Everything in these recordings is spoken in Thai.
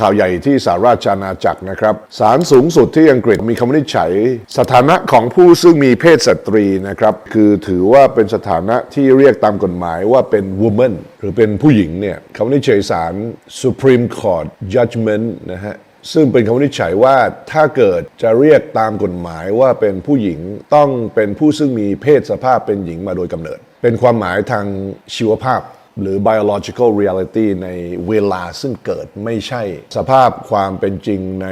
ข่าวใหญ่ที่สหราชอาณาจักรนะครับศาลสูงสุดที่อังกฤษมีคำวินิจฉัย สถานะของผู้ซึ่งมีเพศสตรีนะครับคือถือว่าเป็นสถานะที่เรียกตามกฎหมายว่าเป็น woman หรือเป็นผู้หญิงเนี่ยคำวินิจฉัยศาล Supreme Court Judgment นะฮะซึ่งเป็นคำวินิจฉัยว่าถ้าเกิดจะเรียกตามกฎหมายว่าเป็นผู้หญิงต้องเป็นผู้ซึ่งมีเพศสภาพเป็นหญิงมาโดยกำเนิด เป็นความหมายทางชีวภาพ หรือ biological reality ในเวลาซึ่งเกิดไม่ใช่ สภาพความเป็นจริงใน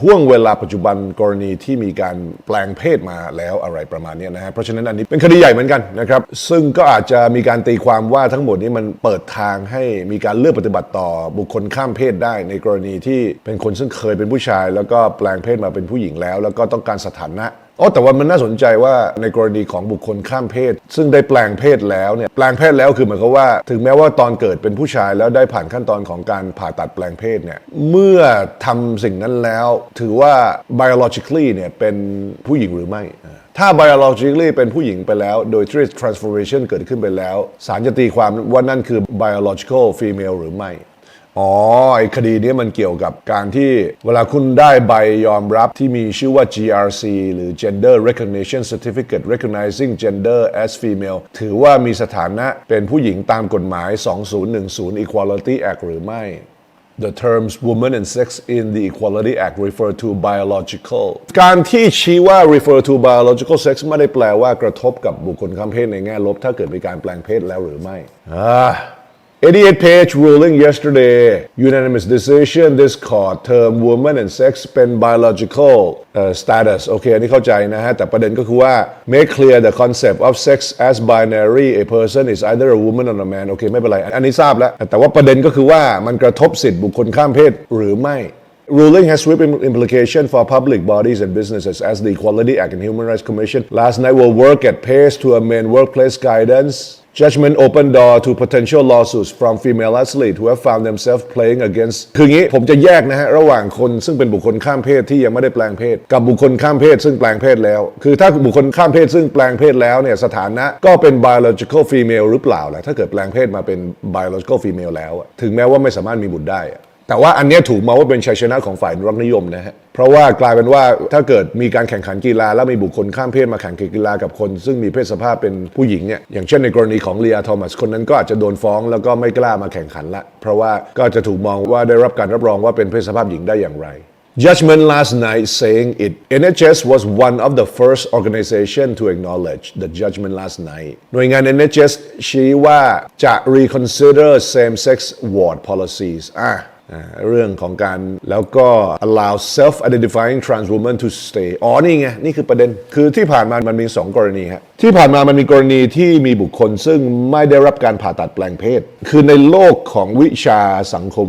ห่วงเวลาปัจจุบันกรณีที่มีการแปลงเพศมาแล้วอะไรประมาณนี้นะฮะเพราะฉะนั้นอันนี้เป็นคดีใหญ่เหมือนกันนะครับ ซึ่งก็อาจจะมีการตีความว่าทั้งหมดนี้มันเปิดทางให้มีการเลือกปฏิบัติต่อบุคคลข้ามเพศได้ ในกรณีที่เป็นคนซึ่งเคยเป็นผู้ชาย แล้วก็แปลงเพศมาเป็นผู้หญิงแล้ว แล้วก็ต้องการสถานะ อ๋อแต่ว่ามันน่าสนใจว่าในกรณีของบุคคลข้ามเพศ ซึ่งได้แปลงเพศแล้วเนี่ยแปลงเพศแล้วคือหมายความว่า ถึงแม้ว่าตอนเกิดเป็นผู้ชายแล้วได้ผ่านขั้นตอนของการผ่าตัดแปลงเพศเนี่ยเมื่อทำสิ่งนั้นแล้ว ถือว่า biologically เนี่ยเป็นผู้หญิงหรือไม่ ถ้า biologically เป็นผู้หญิงไปแล้ว โดยที่ transformation เกิดขึ้นไปแล้วศาลจะตีความว่านั่นคือ biological female หรือไม่ อ๋อไอ้คดีนี้มันเกี่ยวกับการที่เวลาคุณได้ใบยอมรับที่มีชื่อว่า GRC หรือ Gender Recognition Certificate Recognizing Gender as Female ถือว่ามีสถานะเป็นผู้หญิงตามกฎหมาย 2010 Equality Act หรือไม่ The terms woman and sex in the Equality Act refer to biological การที่ชี้ว่า refer to biological sex ไม่ได้แปลว่ากระทบกับบุคคลข้ามเพศในแง่ลบ ถ้าเกิดมีการแปลงเพศแล้วหรือไม่อ่า 88 page ruling yesterday unanimous decision this court term woman and sex เป็น biological uh, status โอเค อันนี้เข้าใจนะฮะ แต่ประเด็นก็คือว่า make clear the concept of sex as binary a person is either a woman or a man โอเค ไม่เป็นไร อันนี้ทราบแล้ว แต่ว่าประเด็นก็คือว่ามันกระทบสิทธิบุคคลข้ามเพศหรือไม่ Ruling has sweeping implication for public bodies and businesses as the Equality Act and Human Rights Commission last night will work at pace to amend workplace guidance. Judgment open door to potential lawsuits from female athletes who have found themselves playing against คืองี้ผมจะแยกนะฮะ ระหว่างคนซึ่งเป็นบุคคลข้ามเพศที่ยังไม่ได้แปลงเพศ กับบุคคลข้ามเพศซึ่งแปลงเพศแล้ว คือถ้าบุคคลข้ามเพศซึ่งแปลงเพศแล้วเนี่ยสถานะก็เป็น biological female หรือเปล่าล่ะถ้าเกิดแปลงเพศมาเป็น biological female แล้ว ถึงแม้ว่าไม่สามารถมีบุตรได้ แต่ว่าอันนี้ถูกมองว่าเป็นชัยชนะของฝ่ายรักนิยมนะฮะ เพราะว่ากลายเป็นว่าถ้าเกิดมีการแข่งขันกีฬา แล้วมีบุคคลข้ามเพศมาแข่งกีฬากับคน ซึ่งมีเพศสภาพเป็นผู้หญิงเนี่ยอย่างเช่นในกรณีของเลียโทมัสคนนั้นก็อาจจะโดนฟ้องแล้วก็ไม่กล้ามาแข่งขันละ เพราะว่าก็จะถูกมองว่าได้รับการรับรองว่าเป็นเพศสภาพหญิงได้อย่างไร Judgment last night saying it NHS was one of the first organization to acknowledge the judgment last night หน่วยงาน NHS ชี้ว่าจะ reconsider same-sex ward policies อะ เรื่องของการแล้วก็ allow self identifying trans women to stay อ๋อนี่ไง นี่คือประเด็น คือที่ผ่านมามันมี 2 กรณีฮะที่ผ่านมามันมีกรณีที่มีบุคคลซึ่งไม่ได้รับการผ่าตัดแปลงเพศ คือในโลกของวิชาสังคม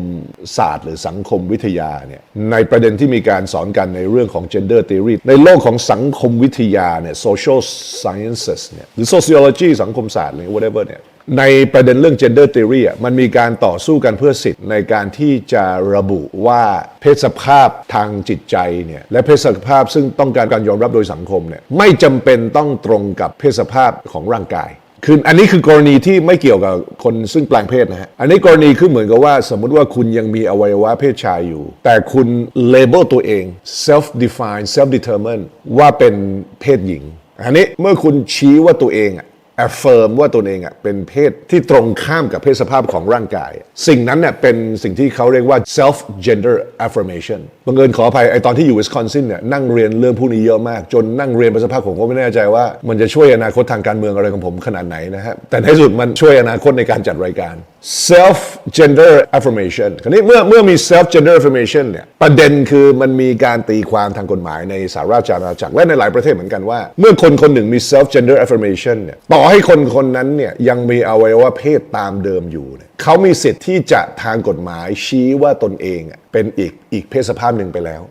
ศาสตร์ หรือสังคมวิทยาเนี่ยในประเด็นที่มีการสอนกันในเรื่องของ gender theory ในโลกของสังคมวิทยาเนี่ย social sciences เนี่ยหรือ sociology สังคมศาสตร์หรือ whatever เนี่ย ในประเด็นเรื่อง gender theory มันมีการต่อสู้กันเพื่อสิทธิ์ในการที่จะระบุว่าเพศสภาพทางจิตใจเนี่ยและเพศสภาพซึ่งต้องการการยอมรับโดยสังคมเนี่ยไม่จำเป็นต้องตรงกับเพศสภาพของร่างกายคืออันนี้คือกรณีที่ไม่เกี่ยวกับคนซึ่งแปลงเพศนะฮะ อันนี้กรณีคือเหมือนกับว่า สมมุติว่าคุณยังมีอวัยวะเพศชายอยู่ แต่คุณเลเบลตัวเอง self define self determine ว่าเป็นเพศหญิง อันนี้เมื่อคุณชี้ว่าตัวเองอะ affirm ว่าตัวเองอะเป็นเพศที่ตรงข้ามกับเพศสภาพของร่างกาย สิ่งนั้นเนี่ยเป็นสิ่งที่เขาเรียกว่า self gender affirmation บังเอิญขออภัยไอตอนที่อยู่วิสคอนซินเนี่ยนั่งเรียนเรื่องพวกนี้เยอะมาก จนนั่งเรียนไปสักพักผมก็ไม่แน่ใจว่า มันจะช่วยอนาคตทางการเมืองอะไรของผมขนาดไหนนะฮะแต่ในที่สุดมันช่วยอนาคตในการจัดรายการ self gender affirmation คราวนี้เมื่อเมื่อมี self gender affirmation เนี่ยประเด็นคือมันมีการตีความทางกฎหมายในสหราชอาณาจักรและในหลายประเทศเหมือนกันว่า เมื่อคนคนหนึ่งมี self gender affirmation เนี่ยต่อให้คนคนนั้นเนี่ยยังมีอวัยวะเพศตามเดิมอยู่เนี่ยเขามีสิทธิ์ที่จะทางกฎหมายชี้ว่าตนเองเป็นอีกอีกเพศสภาพหนึ่งไปแล้ว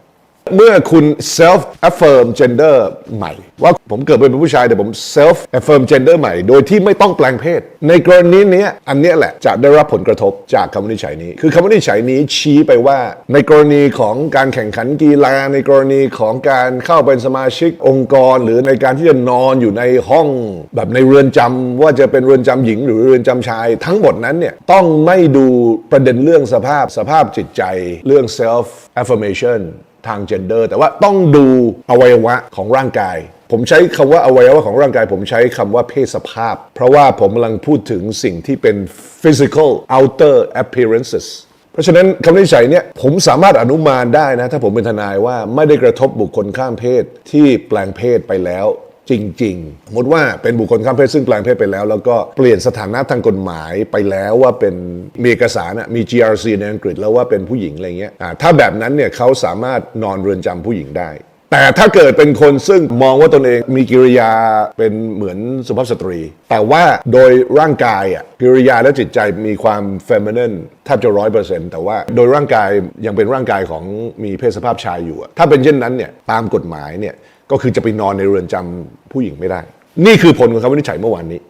เมื่อคุณ self affirm gender ใหม่ ว่าผมเกิดเป็นผู้ชายแต่ผม self affirm gender ใหม่ โดยที่ไม่ต้องแปลงเพศ ในกรณีนี้อันนี้แหละจะได้รับผลกระทบจากคำวินิจฉัยนี้ คือคำวินิจฉัยนี้ชี้ไปว่า ในกรณีของการแข่งขันกีฬา ในกรณีของการเข้าเป็นสมาชิกองค์กร หรือในการที่จะนอนอยู่ในห้อง แบบในเรือนจำว่าจะเป็นเรือนจำหญิงหรือเรือนจำชาย ทั้งหมดนั้นเนี่ยต้องไม่ดูประเด็นเรื่องสภาพสภาพจิตใจเรื่อง self affirmation ทางเจนเดอร์ แต่ว่าต้องดูอวัยวะของร่างกาย ผมใช้คำว่าอวัยวะของร่างกาย ผมใช้คำว่าเพศสภาพ เพราะว่าผมกำลังพูดถึงสิ่งที่เป็น physical outer appearances เพราะฉะนั้นคำวินิจฉัยเนี่ยผมสามารถอนุมานได้นะ ถ้าผมเป็นทนายว่าไม่ได้กระทบบุคคลข้ามเพศที่แปลงเพศไปแล้ว จริงๆ สมมติว่าเป็นบุคคลข้ามเพศซึ่งแปลงเพศไปแล้ว แล้วก็เปลี่ยนสถานะทางกฎหมายไปแล้วว่าเป็นมีเอกสารมี GRC ในอังกฤษแล้วว่าเป็นผู้หญิงอะไรเงี้ยถ้าแบบนั้นเนี่ยเขาสามารถนอนเรือนจำผู้หญิงได้ แต่ถ้าเกิดเป็นคนซึ่งมองว่าตนเองมีกิริยาเป็นเหมือนสุภาพสตรี แต่ว่าโดยร่างกายอะกิริยาและจิตใจมีความเฟมินินแทบจะร้อยเปอร์เซ็นต์แต่ว่าโดยร่างกายยังเป็นร่างกายของมีเพศสภาพชายอยู่ถ้าเป็นเช่นนั้นเนี่ยตามกฎหมายเนี่ย ก็คือจะไปนอนในเรือนจำผู้หญิงไม่ได้ นี่คือผลของคำวินิจฉัยเมื่อวานนี้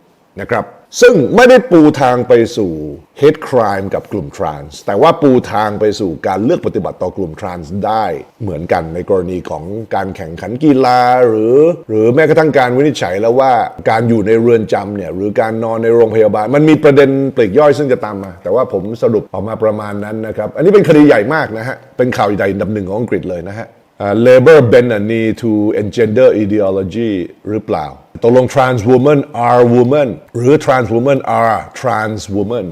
นะครับ ซึ่งไม่ได้ปูทางไปสู่ hate crime กับกลุ่มทรานส์แต่ว่าปูทางไปสู่การเลือกปฏิบัติต่อกลุ่มทรานส์ได้เหมือนกันในกรณีของการแข่งขันกีฬาหรือ หรือแม้กระทั่งการวินิจฉัยแล้วว่าการอยู่ในเรือนจำเนี่ยหรือการนอนในโรงพยาบาล มันมีประเด็นปลีกย่อยซึ่งจะตามมา แต่ว่าผมสรุปออกมาประมาณนั้นนะครับ อันนี้เป็นคดีใหญ่มากนะฮะเป็นข่าวใหญ่ดับหนึ่งของอังกฤษเลยนะฮะ Labor bend a knee to engender ideology หรือเปล่าตกลง trans woman are woman หรือ trans woman are trans woman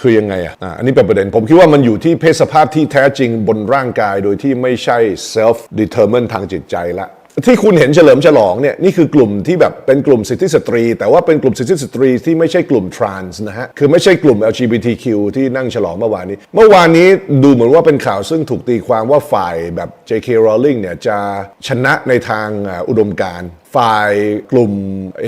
คือยังไงอะอันนี้เป็นประเด็น ผมคิดว่ามันอยู่ที่เพศสภาพที่แท้จริงบนร่างกายโดยที่ไม่ใช่ self determine ทางจิตใจละ ที่คุณเห็นเฉลิมฉลองเนี่ยนี่คือกลุ่มที่แบบเป็นกลุ่มสิทธิสตรี แต่ว่าเป็นกลุ่มสิทธิสตรีที่ไม่ใช่กลุ่มทรานส์นะฮะ คือไม่ใช่กลุ่ม LGBTQ ที่นั่งฉลองเมื่อวานนี้ เมื่อวานนี้ดูเหมือนว่าเป็นข่าวซึ่งถูกตีความว่าฝ่ายแบบ JK Rowling เนี่ยจะชนะในทางอุดมการฝ่ายกลุ่ม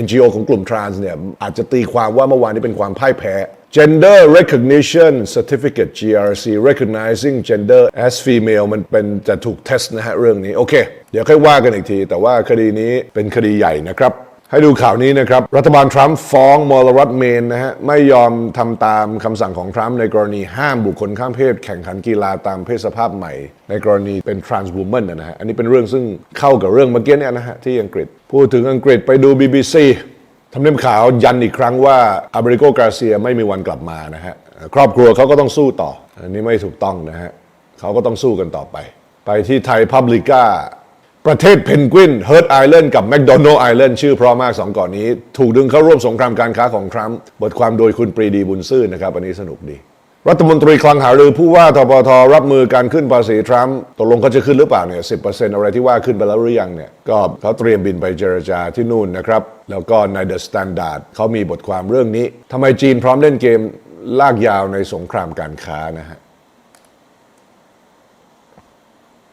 NGO ของกลุ่มทรานส์เนี่ยอาจจะตีความว่าเมื่อวานนี้เป็นความพ่ายแพ้ Gender Recognition Certificate GRC recognizing gender as female มันเป็นจะถูกเทสนะฮะเรื่องนี้ โอเค เดี๋ยวค่อยว่ากันอีกที แต่ว่าคดีนี้เป็นคดีใหญ่นะครับ ให้ดูข่าวนี้นะครับ รัฐบาลทรัมป์ฟ้องมอลรัฐเมนนะฮะ ไม่ยอมทำตามคำสั่งของทรัมป์ในกรณีห้ามบุคคลข้ามเพศ แข่งขันกีฬาตามเพศสภาพใหม่ ในกรณีเป็น trans woman นะฮะ อันนี้เป็นเรื่องซึ่งเข้ากับเรื่องเมื่อกี้เนี่ยนะฮะที่อังกฤษ พูดถึงอังกฤษไปดู BBC ทำเนียบข่าวยันอีกครั้งว่าอาบริโกกราเซียไม่มีวันกลับมานะฮะครอบครัวเขาก็ต้องสู้ต่อ อันนี้ไม่ถูกต้องนะฮะเขาก็ต้องสู้กันต่อไป ไปที่ไทยพับลิก้าประเทศเพนกวินเฮิร์ตไอแลนด์กับแมคโดนัลล์ไอแลนด์ชื่อเพราะมากสองเกาะนี้ ถูกดึงเข้าร่วมสงครามการค้าของทรัมป์บทความโดยคุณปรีดีบุญซื่อนะครับ อันนี้สนุกดี รัฐมนตรีคลังหารือผู้ว่าทปทรับมือการขึ้นภาษีทรัมป์ตกลงเขาจะขึ้นหรือเปล่าเนี่ยสิอะไรที่ว่าขึ้นไปแล้วหรือยังเนี่ยก็เขาเตรียมบินไปเจรจาที่นู่นนะครับ แล้วก็ในเดอะสแตนดาร์ดเขามีบทความเรื่องนี้ทำไมจีนพร้อมเล่นเกมลากยาวในสงครามการค้านะฮะ